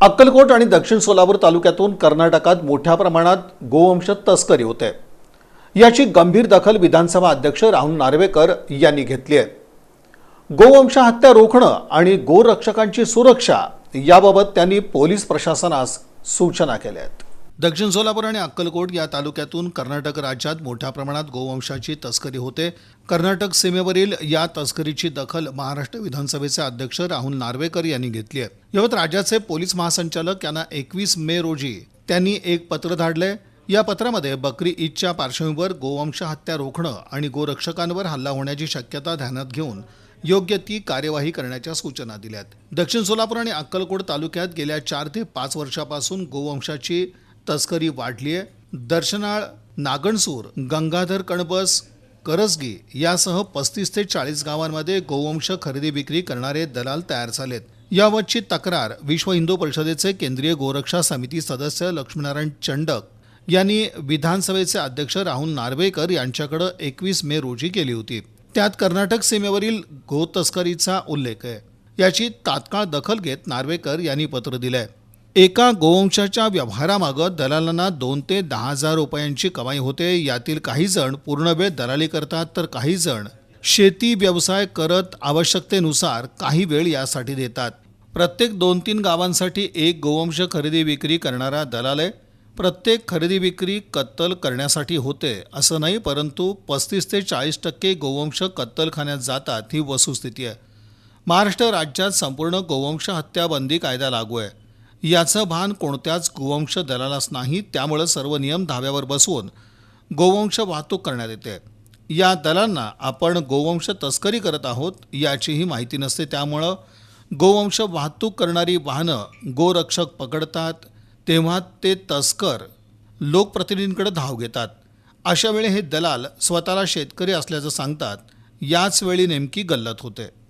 अक्कलकोट आणि दक्षिण सोलापूर तालुक्यातून कर्नाटकात मोठ्या प्रमाणात गोवंश तस्करी होते. याची गंभीर दखल विधानसभा अध्यक्ष राहुल नार्वेकर यांनी घेतली आहे. गोवंश हत्या रोखणं आणि गोरक्षकांची सुरक्षा याबाबत त्यांनी पोलीस प्रशासनास सूचना केल्या आहेत. दक्षिण सोलापूर आणि अक्कलकोट या तालुक्यातून कर्नाटक राज्यात मोठ्या प्रमाणात गोवंशाची तस्करी होते. कर्नाटक सीमेवरील या तस्करीची दखल महाराष्ट्र विधानसभेचे अध्यक्ष राहुल नार्वेकर यांनी घेतली आहे. यावत राज्याचे पोलीस महासंचालक यांना एकवीस मे रोजी त्यांनी एक पत्र धाडले. या पत्रामध्ये बकरी ईदच्या पार्श्वभूमीवर गोवंश हत्या रोखणं आणि गोरक्षकांवर हल्ला होण्याची शक्यता ध्यानात घेऊन योग्य ती कार्यवाही करण्याच्या सूचना दिल्यात. दक्षिण सोलापूर आणि अक्कलकोट तालुक्यात गेल्या चार ते पाच वर्षापासून गोवंशाची तस्करी वाढली आहे. दर्शनाळ नागणसूर गंगाधर कणबस करसगी यासह पस्तीस ते चाळीस गावांमध्ये गोवंश खरेदी विक्री करणारे दलाल तयार झालेत. याबाबतची तक्रार विश्व हिंदू परिषदेचे केंद्रीय गोरक्षा समिती सदस्य लक्ष्मीनारायण चंडक यांनी विधानसभेचे अध्यक्ष राहुल नार्वेकर यांच्याकडे एकवीस मे रोजी केली होती. त्यात कर्नाटक सीमेवरील गो तस्करीचा उल्लेख आहे. याची तात्काळ दखल घेत नार्वेकर यांनी पत्र दिलंय. एका गोवंशाच्या व्यवहारामागं दलालांना दोन ते दहा हजार रुपयांची कमाई होते. यातील काही जण पूर्ण वेळ दलाली करतात तर काही जण शेती व्यवसाय करत आवश्यकतेनुसार काही वेळ यासाठी देतात. प्रत्येक दोन तीन गावांसाठी एक गोवंश खरेदी विक्री करणारा दलाल आहे. प्रत्येक खरेदी विक्री कत्तल करण्यासाठी होते असं नाही परंतु पस्तीस ते चाळीस टक्के गोवंश कत्तलखान्यात जातात ही वस्तुस्थिती आहे. महाराष्ट्र राज्यात संपूर्ण गोवंश हत्या बंदी कायदा लागू आहे. याचं भान कोणत्याच गोवंश दलालास नाही त्यामुळं सर्व नियम धाव्यावर बसवून गोवंश वाहतूक करण्यात येते. या दलांना आपण गोवंश तस्करी करत आहोत याचीही माहिती नसते. त्यामुळं गोवंश वाहतूक करणारी वाहनं गोरक्षक पकडतात तेव्हा ते तस्कर लोकप्रतिनिधींकडे धाव घेतात. अशा वेळी हे दलाल स्वतःला शेतकरी असल्याचं सांगतात. याच वेळी नेमकी गल्लत होते.